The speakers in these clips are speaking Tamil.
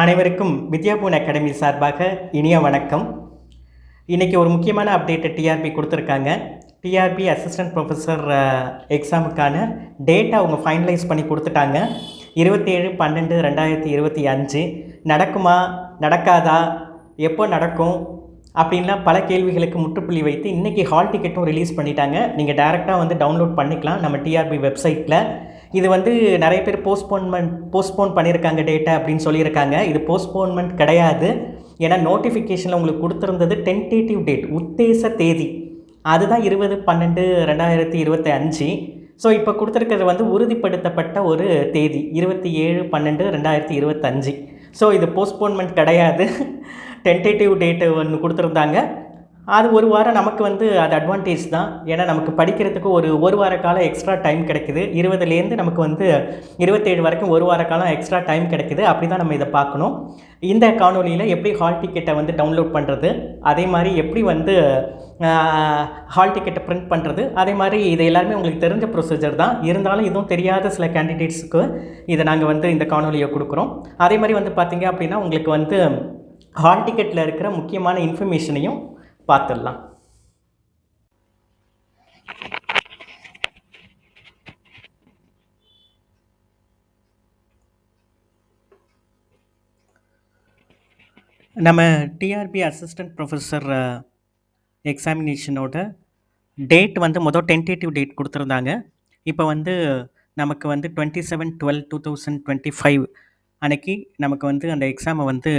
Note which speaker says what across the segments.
Speaker 1: அனைவருக்கும் வித்யாபூன் அகாடமி சார்பாக இனிய வணக்கம். இன்றைக்கி ஒரு முக்கியமான அப்டேட்டை டிஆர்பி கொடுத்துருக்காங்க. டிஆர்பி அசிஸ்டன்ட் ப்ரொஃபஸர் எக்ஸாமுக்கான டேட்டா அவங்க ஃபைனலைஸ் பண்ணி கொடுத்துட்டாங்க. இருபத்தேழு பன்னெண்டு ரெண்டாயிரத்தி இருபத்தி அஞ்சு. நடக்குமா? நடக்காதா? எப்போ நடக்கும்? அப்படின்லாம் பல கேள்விகளுக்கு முற்றுப்புள்ளி வைத்து இன்றைக்கி ஹால் டிக்கெட்டும் ரிலீஸ் பண்ணிட்டாங்க. நீங்கள் டேரெக்டாக வந்து டவுன்லோட் பண்ணிக்கலாம். நம்ம டிஆர்பி வெப்சைட்டில் இது வந்து நிறைய பேர் போஸ்ட்போன்மெண்ட் போஸ்ட்போன் பண்ணியிருக்காங்க டேட்டா அப்படின்னு சொல்லியிருக்காங்க. இது போஸ்ட்போன்மெண்ட் கிடையாது. ஏன்னா நோட்டிஃபிகேஷனில் உங்களுக்கு கொடுத்துருந்தது டென்டேட்டிவ் டேட் உத்தேச தேதி. அதுதான் இருபது பன்னெண்டு ரெண்டாயிரத்தி இருபத்தி அஞ்சு ஸோ இப்போ கொடுத்துருக்கிறது வந்து உறுதிப்படுத்தப்பட்ட ஒரு தேதி இருபத்தி ஏழு பன்னெண்டு ரெண்டாயிரத்தி இருபத்தஞ்சு. ஸோ இது போஸ்ட்போன்மெண்ட் கிடையாது. டென்டேட்டிவ் டேட்டு ஒன்று கொடுத்துருந்தாங்க. அது ஒரு வாரம் நமக்கு வந்து அது அட்வான்டேஜ் தான். ஏன்னா நமக்கு படிக்கிறதுக்கு ஒரு ஒரு வார காலம் எக்ஸ்ட்ரா டைம் கிடைக்குது. இருபதுலேருந்து நமக்கு வந்து இருபத்தேழு வரைக்கும் ஒரு வார காலம் எக்ஸ்ட்ரா டைம் கிடைக்குது. அப்படி தான் நம்ம இதை பார்க்கணும். இந்த காணொலியில் எப்படி ஹால் டிக்கெட்டை வந்து டவுன்லோட் பண்ணுறது அதே மாதிரி எப்படி வந்து ஹால் டிக்கெட்டை பிரிண்ட் பண்ணுறது அதே மாதிரி இது எல்லாருமே உங்களுக்கு தெரிஞ்ச ப்ரொசீஜர் தான். இருந்தாலும் இதுவும் தெரியாத சில கேண்டிடேட்ஸுக்கு இதை நாங்கள் வந்து இந்த காணொலியை கொடுக்குறோம். அதே மாதிரி வந்து பார்த்திங்க அப்படின்னா உங்களுக்கு வந்து ஹால் டிக்கெட்டில் இருக்கிற முக்கியமான இன்ஃபர்மேஷனையும் பார்த்துடலாம் நம்ம டிஆர்பி அசிஸ்டன்ட் ப்ரொஃபஸர் எக்ஸாமினேஷனோட டேட் வந்து மொதல் டென்டேட்டிவ் டேட் கொடுத்துருந்தாங்க. இப்போ வந்து நமக்கு வந்து twenty seven twelve two thousand twenty five அன்னைக்கு நமக்கு வந்து அந்த எக்ஸாமை வந்து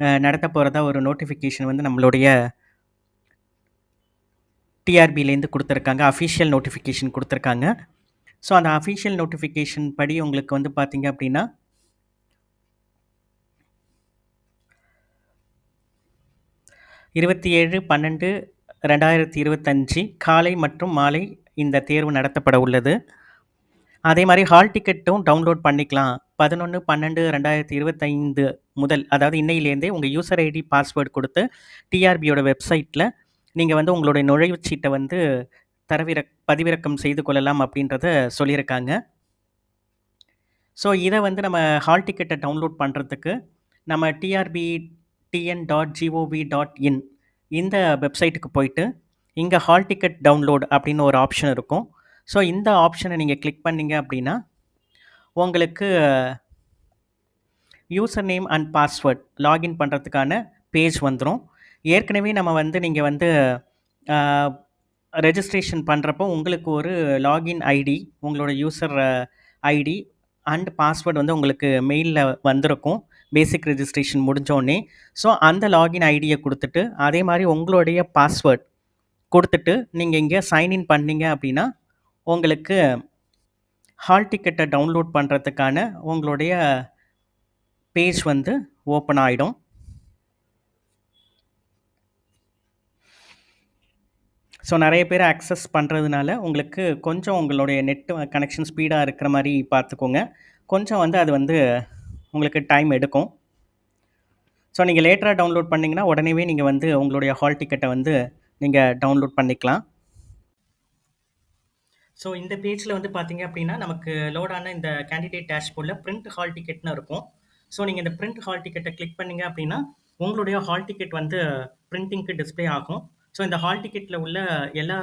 Speaker 1: uh, நடத்த போகிறதா ஒரு நோட்டிஃபிகேஷன் வந்து நம்மளுடைய டிஆர்பிலேருந்து கொடுத்துருக்காங்க. அஃபிஷியல் நோட்டிஃபிகேஷன் கொடுத்துருக்காங்க. ஸோ அந்த அஃபிஷியல் நோட்டிஃபிகேஷன் படி உங்களுக்கு வந்து பார்த்தீங்க அப்படின்னா இருபத்தி ஏழு பன்னெண்டு ரெண்டாயிரத்தி இருபத்தஞ்சி காலை மற்றும் மாலை இந்த தேர்வு நடத்தப்பட உள்ளது. அதே மாதிரி ஹால் டிக்கெட்டும் டவுன்லோட் பண்ணிக்கலாம். பதினொன்று பன்னெண்டு ரெண்டாயிரத்தி இருபத்தைந்து முதல் அதாவது இன்னையிலேருந்தே உங்கள் யூசர் ஐடி பாஸ்வேர்டு கொடுத்து டிஆர்பியோட வெப்சைட்டில் நீங்கள் வந்து உங்களுடைய நுழைவுச் சீட்டை வந்து தரவிறக் பதிவிறக்கம் செய்து கொள்ளலாம் அப்படின்றத சொல்லியிருக்காங்க. ஸோ இதை வந்து நம்ம ஹால் டிக்கெட்டை டவுன்லோட் பண்ணுறதுக்கு நம்ம TRB TN dot GOV dot in இந்த வெப்சைட்டுக்கு போயிட்டு இங்கே ஹால் டிக்கெட் டவுன்லோட் அப்படின்னு ஒரு ஆப்ஷன் இருக்கும். ஸோ இந்த ஆப்ஷனை நீங்கள் கிளிக் பண்ணிங்க அப்படின்னா உங்களுக்கு user name and password login பண்ணுறதுக்கான பேஜ் வந்துடும் ஏற்கனவே நம்ம வந்து நீங்கள் வந்து ரெஜிஸ்ட்ரேஷன் பண்ணுறப்போ உங்களுக்கு ஒரு லாகின் ஐடி உங்களோட யூசர் ஐடி அண்ட் பாஸ்வேர்டு வந்து உங்களுக்கு மெயிலில் வந்திருக்கும். பேசிக் ரெஜிஸ்ட்ரேஷன் முடிஞ்சோடனே ஸோ அந்த லாகின் ஐடியை கொடுத்துட்டு அதே மாதிரி உங்களுடைய பாஸ்வேர்ட் கொடுத்துட்டு நீங்கள் இங்கே சைன்இன் பண்ணீங்க அப்படின்னா உங்களுக்கு ஹால் டிக்கெட்டை டவுன்லோட் பண்ணுறதுக்கான உங்களுடைய பேஜ் வந்து ஓப்பன் ஆகிடும் ஸோ நிறைய பேர் ஆக்சஸ் பண்ணுறதுனால உங்களுக்கு கொஞ்சம் உங்களுடைய நெட் கனெக்ஷன் ஸ்பீடாக இருக்கிற மாதிரி பார்த்துக்கோங்க. கொஞ்சம் வந்து அது வந்து உங்களுக்கு டைம் எடுக்கும். ஸோ நீங்கள் லேட்டராக டவுன்லோட் பண்ணிங்கன்னா உடனேவே நீங்கள் வந்து உங்களுடைய ஹால் டிக்கெட்டை வந்து நீங்கள் டவுன்லோட் பண்ணிக்கலாம். ஸோ இந்த பேஜில் வந்து பார்த்தீங்க அப்படின்னா நமக்கு லோடான இந்த கேண்டிடேட் டேஷ்போர்டில் பிரிண்ட் ஹால் டிக்கெட்னு இருக்கும். ஸோ நீங்கள் இந்த பிரிண்ட் ஹால் டிக்கெட்டை கிளிக் பண்ணீங்க அப்படின்னா உங்களுடைய ஹால் டிக்கெட் வந்து பிரிண்டிங்க்கு டிஸ்ப்ளே ஆகும். ஸோ இந்த ஹால் டிக்கெட்டில் உள்ள எல்லா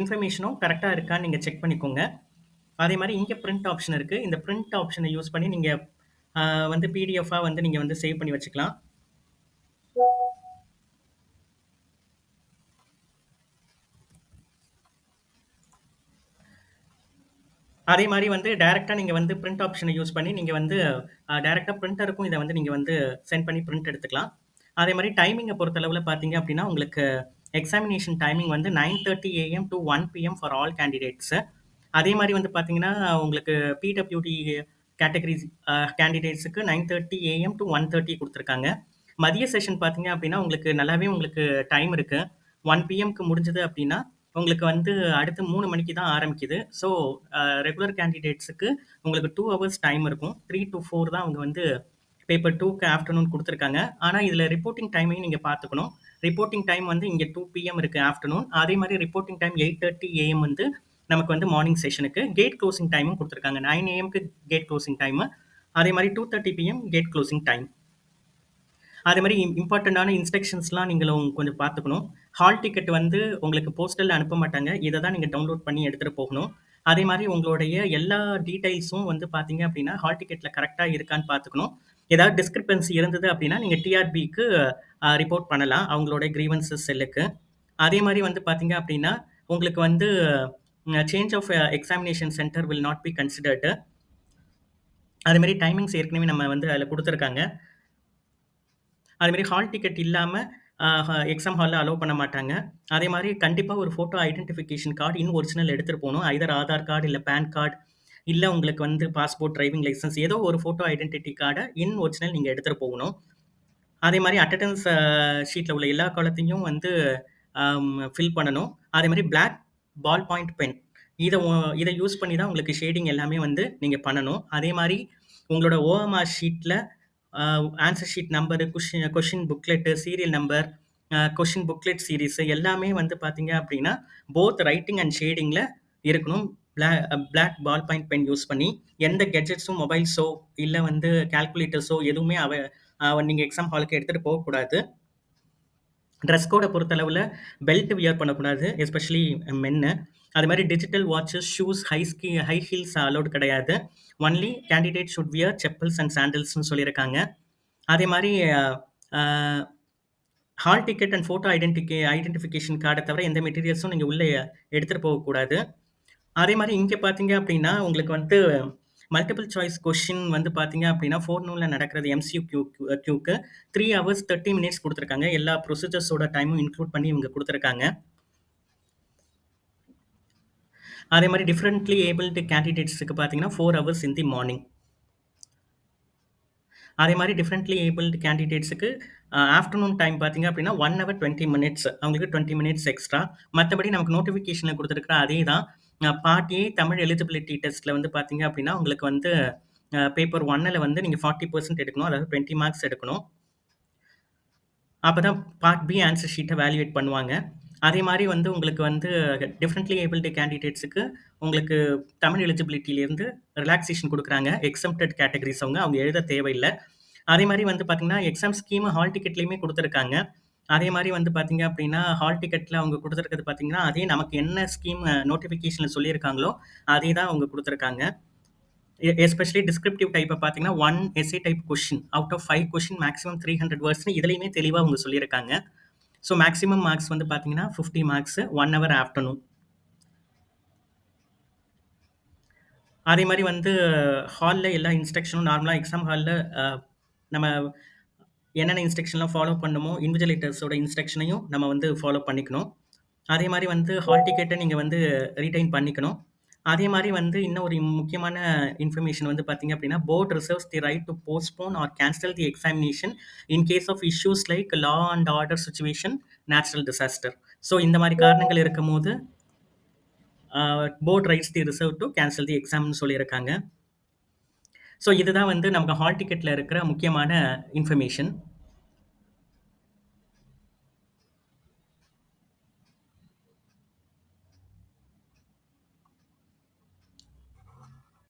Speaker 1: இன்ஃபர்மேஷனும் கரெக்டாக இருக்கான்னு நீங்கள் செக் பண்ணிக்கோங்க. அதே மாதிரி இங்கே பிரிண்ட் ஆப்ஷன் இருக்குது இந்த பிரிண்ட் ஆப்ஷனை யூஸ் பண்ணி நீங்கள் வந்து பிடிஎஃபாக வந்து நீங்கள் வந்து சேவ் பண்ணி வச்சுக்கலாம். அதே மாதிரி வந்து டைரெக்டாக நீங்கள் வந்து பிரிண்ட் ஆப்ஷனை யூஸ் பண்ணி நீங்கள் வந்து டைரெக்டாக பிரிண்டருக்கும் இதை வந்து நீங்கள் வந்து சென்ட் பண்ணி பிரிண்ட் எடுத்துக்கலாம். அதே மாதிரி டைமிங்கை பொறுத்தளவில் பார்த்தீங்க அப்படின்னா உங்களுக்கு எக்ஸாமினேஷன் டைமிங் வந்து nine thirty AM to one PM for all candidates அதே மாதிரி வந்து பார்த்தீங்கன்னா உங்களுக்கு PWD categories கேண்டிடேட்ஸுக்கு nine thirty AM to one thirty கொடுத்துருக்காங்க. மதிய செஷன் பார்த்தீங்க அப்படின்னா உங்களுக்கு நல்லாவே உங்களுக்கு டைம் இருக்குது ஒன் பிஎம்க்கு முடிஞ்சது அப்படின்னா உங்களுக்கு வந்து அடுத்து மூணு மணிக்கு தான் ஆரம்பிக்குது. ஸோ ரெகுலர் கேண்டிடேட்ஸுக்கு உங்களுக்கு டூ ஹவர்ஸ் டைம் இருக்கும். த்ரீ டு ஃபோர் தான் அவங்க வந்து பேப்பர் டூக்கு ஆஃப்டர்நூன் கொடுத்துருக்காங்க. ஆனால் இதில் ரிப்போர்ட்டிங் டைமையும் நீங்கள் பார்த்துக்கணும். ரிப்போர்ட்டிங் டைம் வந்து இங்கே டூ பிஎம் இருக்குது ஆஃப்டர்நூன் அதே மாதிரி reporting time eight thirty AM வந்து நமக்கு வந்து மார்னிங் செஷனுக்கு கேட் க்ளோசிங் டைமும் கொடுத்துருக்காங்க. நைன் ஏஎம்க்கு கேட் க்ளோசிங் டைமு அதே மாதிரி two thirty PM gate closing time அதே மாதிரி இம்பார்ட்டண்ட்டான இன்ஸ்ட்ரக்ஷன்ஸ்லாம் நீங்களும் கொஞ்சம் பார்த்துக்கணும். ஹால் டிக்கெட் வந்து உங்களுக்கு போஸ்டலில் அனுப்ப மாட்டாங்க. இதை தான் நீங்கள் டவுன்லோட் பண்ணி எடுத்துகிட்டு போகணும். அதே மாதிரி உங்களுடைய எல்லா டீட்டெயில்ஸும் வந்து பார்த்தீங்க அப்படின்னா ஹால் டிக்கெட்டில் கரெக்டாக இருக்கான்னு பார்த்துக்கணும். ஏதாவது டிஸ்கிரிப்பன்சி இருந்தது அப்படின்னா நீங்கள் டிஆர்பிக்கு ரிப்போர்ட் பண்ணலாம். அவங்களோட கிரீவன்சஸ் செல்லுக்கு. அதே மாதிரி வந்து பார்த்தீங்க அப்படின்னா உங்களுக்கு வந்து change of examination center will not be considered அதுமாரி டைமிங்ஸ் ஏற்கனவே நம்ம வந்து அதில் கொடுத்துருக்காங்க. அதுமாரி ஹால் டிக்கெட் இல்லாமல் எக்ஸாம் ஹாலில் அலோவ் பண்ண மாட்டாங்க. அதே மாதிரி கண்டிப்பாக ஒரு photo identification card in original எடுத்துகிட்டு போகணும். ஐதர் ஆதார் கார்டு இல்லை பேன் கார்டு இல்லை உங்களுக்கு வந்து பாஸ்போர்ட் டிரைவிங் லைசன்ஸ் ஏதோ ஒரு ஃபோட்டோ ஐடென்டிட்டி கார்டை இன் ஒரிஜினல் நீங்கள் எடுத்துகிட்டு போகணும். அதே மாதிரி அட்டண்டன்ஸ் ஷீட்டில் உள்ள எல்லா காலத்தையும் வந்து ஃபில் பண்ணணும். அதே மாதிரி பிளாக் பால் பாயிண்ட் பென் இதை இதை யூஸ் பண்ணி தான் உங்களுக்கு ஷேடிங் எல்லாமே வந்து நீங்கள் பண்ணணும். அதே மாதிரி உங்களோட ஓஎம்ஆர் ஷீட்டில் answer sheet number question question booklet serial number question booklet series எல்லாமே வந்து பார்த்தீங்க அப்படின்னா போத் ரைட்டிங் அண்ட் ஷேடிங்கில் இருக்கணும். Black black ball point pen use பண்ணி எந்த கெட்ஜெட்ஸும் மொபைல்ஸோ இல்லை வந்து கால்குலேட்டர்ஸோ எதுவுமே அவ நீங்கள் எக்ஸாம் ஹாலுக்கு எடுத்துகிட்டு போகக்கூடாது ட்ரெஸ் கோடை பொறுத்தளவில் பெல்ட் வியர் பண்ணக்கூடாது எஸ்பெஷலி மென்னு அது மாதிரி digital watches shoes high ski high heels allowed கிடையாது. Only candidate should wear chappals and சாண்டில்ஸ்னு சொல்லியிருக்காங்க. அதே மாதிரி hall ticket and photo identi identification கார்டை தவிர எந்த மெட்டீரியல்ஸும் நீங்கள் உள்ளே எடுத்துகிட்டு போகக்கூடாது. அதே மாதிரி இங்கே பார்த்தீங்க அப்படின்னா உங்களுக்கு வந்து மல்டிபிள் சாய்ஸ் கொஷின் வந்து பார்த்தீங்க அப்படின்னா ஃபோர் நூனில் நடக்கிறது எம்சியூ கியூ கியூக்கு த்ரீ ஹவர்ஸ் தேர்ட்டி மினிட்ஸ் கொடுத்துருக்காங்க. எல்லா ப்ரொசீஜர்ஸோட டைமும் இன்க்ளூட் பண்ணி இவங்க கொடுத்துருக்காங்க. அதே மாதிரி டிஃப்ரெண்ட்லி ஏபிள்டு கேண்டிடேட்ஸுக்கு பார்த்தீங்கன்னா four hours in the morning அதே மாதிரி டிஃப்ரெண்ட்லி ஏபிள்டு கேண்டிடேட்ஸுக்கு ஆஃப்டர்நூன் டைம் பார்த்தீங்க அப்படின்னா ஒன் ஹவர் டுவெண்ட்டி மினிட்ஸ் அவங்களுக்கு டுவெண்ட்டி மினிட்ஸ் எக்ஸ்ட்ரா மற்றபடி நமக்கு நோட்டிஃபிகேஷனில் கொடுத்துருக்குற அதே தான் பார்ட் ஏ தமிழ் எலிஜிபிலிட்டி டெஸ்ட்டில் வந்து பார்த்தீங்க அப்படின்னா உங்களுக்கு வந்து பேப்பர் ஒன்னில் வந்து நீங்கள் ஃபார்ட்டி பர்சன்ட் எடுக்கணும் அதாவது டுவெண்ட்டி மார்க்ஸ் எடுக்கணும். அப்போ தான் பார்ட் பி ஆன்சர் ஷீட்டை வேல்யூவேட் பண்ணுவாங்க. அதே மாதிரி வந்து உங்களுக்கு வந்து டிஃப்ரெண்ட்லி ஏபிள்டு கேண்டிடேட்ஸுக்கு உங்களுக்கு தமிழ் எலிஜிபிலிட்டியிலேருந்து ரிலாக்ஸேஷன் கொடுக்குறாங்க. எக்ஸம்டட் கேட்டகரிஸ் அவங்க அவங்க எழுத தேவையில்லை. அதே மாதிரி வந்து பார்த்தீங்கன்னா எக்ஸாம் ஸ்கீமு ஹால் டிக்கெட்லேயுமே கொடுத்துருக்காங்க. அதே மாதிரி வந்து பார்த்தீங்க அப்படின்னா ஹால் டிக்கெட்டில் அவங்க கொடுத்துருக்கிறது பார்த்தீங்கன்னா அதே நமக்கு என்ன ஸ்கீம் நோட்டிஃபிகேஷனில் சொல்லியிருக்காங்களோ அதே தான் அவங்க கொடுத்துருக்காங்க. எஸ்பெஷலி டிஸ்கிரிப்டிவ் டைப்பை பார்த்தீங்கன்னா one SA type question out of five question maximum three hundred வேர்ட்ஸ்னு இதுலையுமே தெளிவாக அவங்க சொல்லியிருக்காங்க. ஸோ மேக்ஸிமம் மார்க்ஸ் வந்து பார்த்தீங்கன்னா fifty marks one hour afternoon அதே மாதிரி வந்து ஹாலில் எல்லா இன்ஸ்ட்ரக்ஷனும் நார்மலாக எக்ஸாம் ஹாலில் நம்ம என்னென்ன இன்ஸ்ட்ரக்ஷன்லாம் ஃபாலோ பண்ணுமோ இன்விஜுவலேட்டர்ஸோட இன்ஸ்ட்ரக்ஷனையும் நம்ம வந்து ஃபாலோ பண்ணிக்கணும். அதே மாதிரி வந்து ஹால் டிக்கெட்டை நீங்கள் வந்து ரீடைன் பண்ணிக்கணும். அதே மாதிரி வந்து இன்னும் ஒரு முக்கியமான இன்ஃபர்மேஷன் வந்து பார்த்தீங்க அப்படின்னா board reserves the right to postpone or cancel the examination in case of issues like law and order situation natural disaster so இந்த மாதிரி காரணங்கள் இருக்கும் போது board rights the reserve to cancel the எக்ஸாம்னு சொல்லியிருக்காங்க. ஸோ இதுதான் வந்து நமக்கு ஹால் டிக்கெட்டில் இருக்கிற முக்கியமான இன்ஃபர்மேஷன்